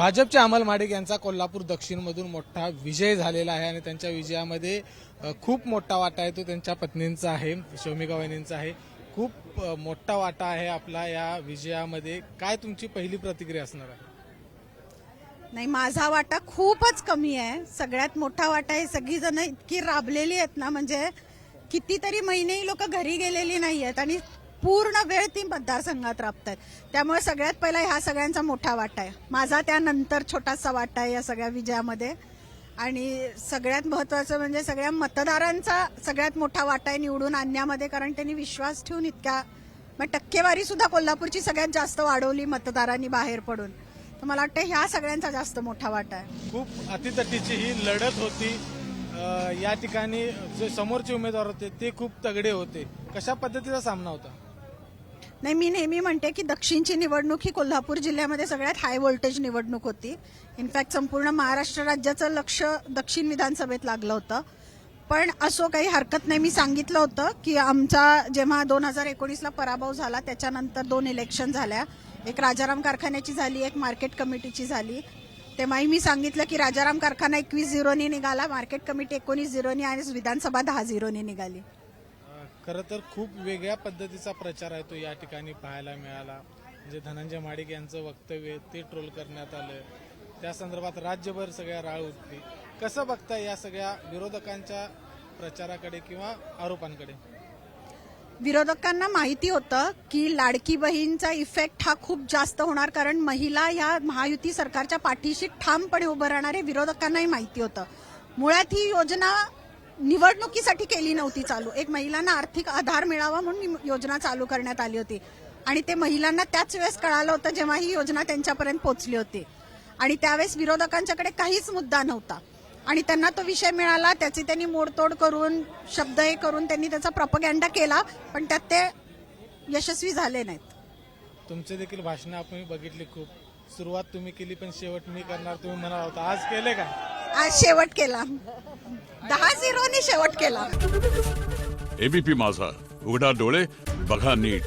भाजपचे अमल माडिक यांचा कोल्हापूर दक्षिणमधून मोठा विजय झालेला आहे आणि त्यांच्या विजयामध्ये खूप मोठा वाटा आहे. तो त्यांच्या पत्नींचा आहे शौमिका वहिनींचा आहे. खूप मोठा वाटा आहे आपला या विजयामध्ये. काय तुमची पहिली प्रतिक्रिया असणार आहे? नाही माझा वाटा खूपच कमी आहे. सगळ्यात मोठा वाटा आहे. सगळीजण इतकी राबलेली आहेत ना म्हणजे कितीतरी महिनेही लोक घरी गेलेली नाही आहेत आणि पूर्ण वेळ ती मतदारसंघात राबतात. त्यामुळे सगळ्यात पहिला ह्या सगळ्यांचा मोठा वाटा आहे. माझा त्यानंतर छोटासा वाटा आहे या सगळ्या विजयामध्ये. आणि सगळ्यात महत्वाचं म्हणजे सगळ्या मतदारांचा सगळ्यात मोठा वाटा आहे निवडून आणण्यामध्ये कारण त्यांनी विश्वास ठेवून इतक्या मग टक्केवारी सुद्धा कोल्हापूरची सगळ्यात जास्त वाढवली मतदारांनी बाहेर पडून. तर मला वाटतं ह्या सगळ्यांचा जास्त मोठा वाटा आहे. खूप अतितटीची ही लढत होती. या ठिकाणी जे समोरचे उमेदवार होते ते खूप तगडे होते. कशा पद्धतीचा सामना होता? नाही मी नेहमी म्हणते की दक्षिणची निवडणूक ही कोल्हापूर जिल्ह्यामध्ये सगळ्यात हाय व्होल्टेज निवडणूक होती. इनफॅक्ट संपूर्ण महाराष्ट्र राज्याचं लक्ष दक्षिण विधानसभेत लागलं होतं. पण असो काही हरकत नाही मी सांगितलं होतं की आमचा जेव्हा दोन हजार एकोणीसला पराभव झाला त्याच्यानंतर दोन इलेक्शन झाल्या. एक राजाराम कारखान्याची झाली एक मार्केट कमिटीची झाली. तेव्हाही मी सांगितलं की राजाराम कारखाना एकवीस झिरोनी निघाला मार्केट कमिटी एकोणीस झिरोनी आणि विधानसभा दहा झिरोनी निघाली. खरं तर खूप वेगळ्या पद्धतीचा प्रचार आहे तो या ठिकाणी पाहायला मिळाला. म्हणजे धनंजय माडिक यांचं वक्तव्य ते ट्रोल करण्यात आलं. त्या संदर्भात राज्यभर सगळ्या राळ उठली. कसं बघताय या सगळ्या विरोधकांच्या प्रचाराकडे किंवा आरोपांकडे? विरोधकांना माहिती होतं की लाडकी बहीणचा इफेक्ट हा खूप जास्त होणार कारण महिला ह्या महायुती सरकारच्या पाठीशी ठामपणे उभं राहणारे विरोधकांनाही माहिती होतं. मुळात ही योजना निवडणुकीसाठी केली नव्हती चालू. एक महिलांना आर्थिक आधार मिळावा म्हणून योजना चालू करण्यात आली होती. आणि ते महिलांना त्याच वेळेस कळालं होतं जेव्हा ही योजना त्यांच्यापर्यंत पोहोचली होती. आणि त्यावेळेस विरोधकांच्याकडे काहीच मुद्दा नव्हता. आणि त्यांना तो विषय मिळाला त्याची त्यांनी मोडतोड करून शब्द हे करून त्यांनी त्याचा प्रपगँडा केला पण त्यात ते यशस्वी झाले नाहीत. तुमचे देखील भाषणं आपण बघितली खूप. सुरुवात तुम्ही केली पण शेवट मी करणार तुम्ही म्हणाला होता. आज केले का? आज शेवट केला. दहा झिरोने शेवट केला. एबीपी माझा. उघडा डोळे बघा नीट.